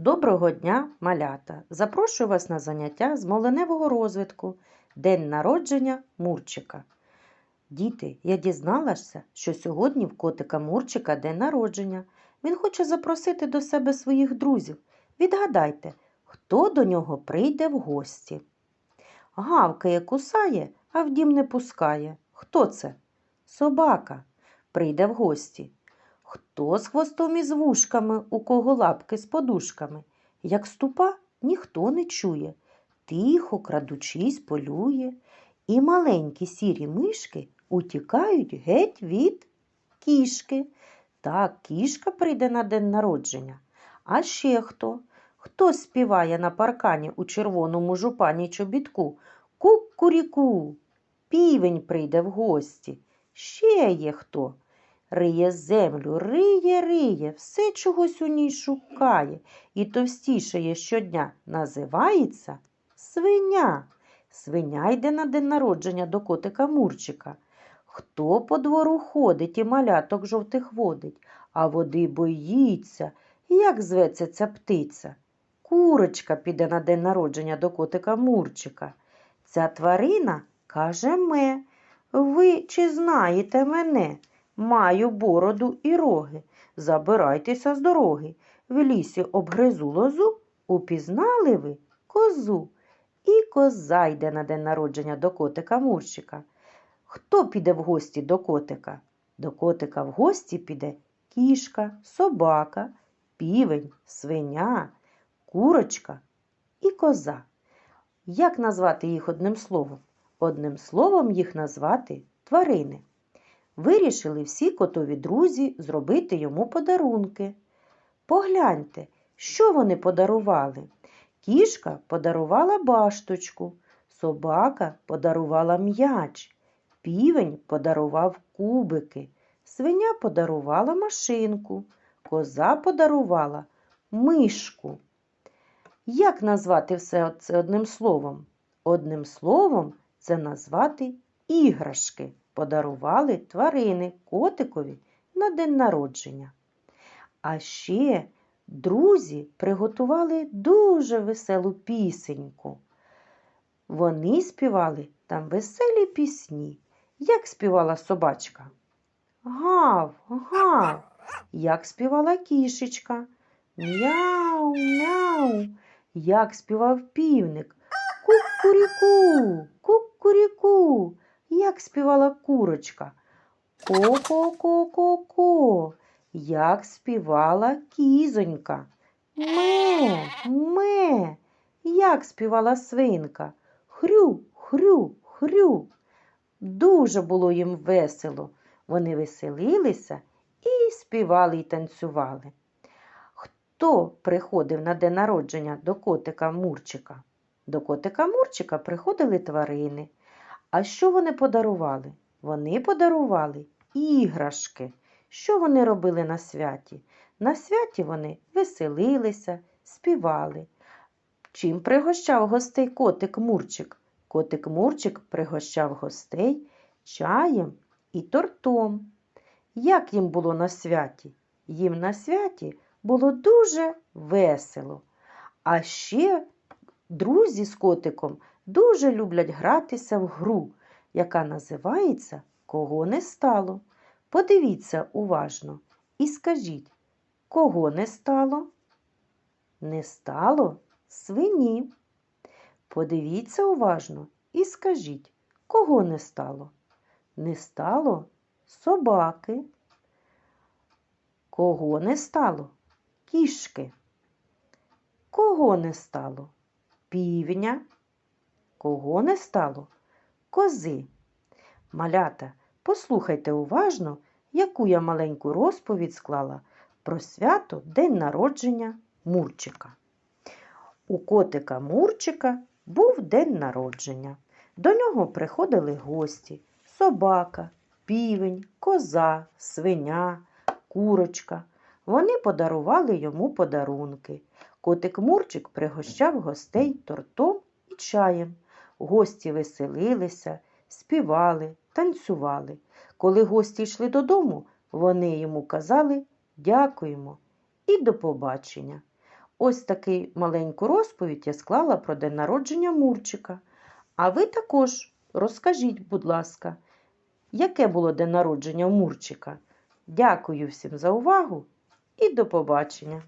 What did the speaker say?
Доброго дня, малята! Запрошую вас на заняття з моленевого розвитку День народження Мурчика. Діти, я дізналася, що сьогодні в котика Мурчика день народження. Він хоче запросити до себе своїх друзів. Відгадайте, хто до нього прийде в гості. Гавкає, кусає, а в дім не пускає. Хто це? Собака прийде в гості. Хто з хвостом і з вушками, у кого лапки з подушками? Як ступа, ніхто не чує. Тихо, крадучись, полює. І маленькі сірі мишки утікають геть від кішки. Так, кішка прийде на день народження. А ще хто? Хто співає на паркані у червоному жупані чобітку? Ку-куріку. Півень прийде в гості. Ще є хто? Риє землю, риє, риє, все чогось у ній шукає і товстішає щодня. Називається свиня. Свиня йде на день народження до котика Мурчика. Хто по двору ходить і маляток жовтих водить, а води боїться, як зветься ця птиця? Курочка піде на день народження до котика Мурчика. Ця тварина каже ме. Ви чи знаєте мене? Маю бороду і роги. Забирайтеся з дороги. В лісі обгризу лозу, упізнали ви козу. І коза йде на день народження до котика Мурчика. Хто піде в гості до котика? До котика в гості піде кішка, собака, півень, свиня, курочка і коза. Як назвати їх одним словом? Одним словом їх назвати тварини. Вирішили всі котові друзі зробити йому подарунки. Погляньте, що вони подарували. Кішка подарувала башточку, собака подарувала м'яч, півень подарував кубики, свиня подарувала машинку, коза подарувала мишку. Як назвати все це одним словом? Одним словом це назвати іграшки подарували тварини котикові на день народження. А ще друзі приготували дуже веселу пісеньку. Вони співали там веселі пісні, як співала собачка. Гав, гав, як співала кішечка. Мяу, мяу, як співав півник. Кукуріку, кукуріку, як співала курочка. Ко-ко-ко-ко-ко, як співала кізонька. Ме, ме, як співала свинка. Хрю, хрю, хрю. Дуже було їм весело. Вони веселилися і співали й танцювали. Хто приходив на день народження до котика Мурчика? До котика Мурчика приходили тварини. А що вони подарували? Вони подарували іграшки. Що вони робили на святі? На святі вони веселилися, співали. Чим пригощав гостей котик Мурчик? Котик Мурчик пригощав гостей чаєм і тортом. Як їм було на святі? Їм на святі було дуже весело. А ще друзі з котиком дуже люблять гратися в гру, яка називається Кого не стало. Подивіться уважно і скажіть, кого не стало? Не стало свині. Подивіться уважно і скажіть, кого не стало? Не стало собаки. Кого не стало? Кішки. Кого не стало? Півня. Кого не стало? Кози. Малята, послухайте уважно, яку я маленьку розповідь склала про свято День народження Мурчика. У котика Мурчика був день народження. До нього приходили гості собака, півень, коза, свиня, курочка. Вони подарували йому подарунки. Котик Мурчик пригощав гостей тортом і чаєм. Гості веселилися, співали, танцювали. Коли гості йшли додому, вони йому казали дякуємо і до побачення. Ось таку маленьку розповідь я склала про день народження Мурчика. А ви також розкажіть, будь ласка, яке було день народження Мурчика? Дякую всім за увагу і до побачення!